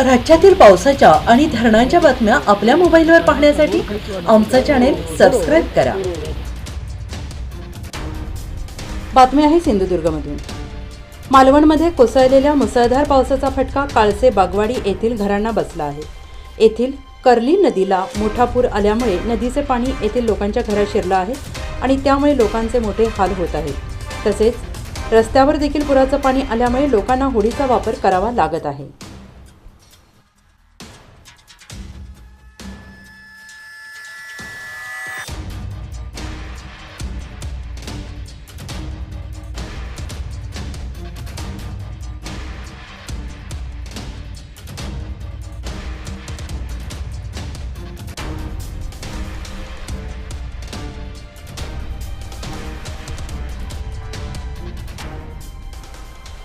राज्यातील पावसाच्या आणि धरणांच्या बातम्या आपल्या मोबाईलवर पाहण्यासाठी आमचं चॅनेल सबस्क्राईब करा. बातमी आहे सिंधुदुर्गमधून. मालवणमध्ये कोसळलेल्या मुसळधार पावसाचा फटका काळसे बागवाडी येथील घरांना बसला आहे. येथील कर्ली नदीला मोठा पूर आल्यामुळे नदीचे पाणी येथील लोकांच्या घरात शिरलं आहे आणि त्यामुळे लोकांचे मोठे हाल होत आहेत तसेच रस्त्यावर देखील पुराचं पाणी आल्यामुळे लोकांना होडीचा वापर करावा लागत आहे.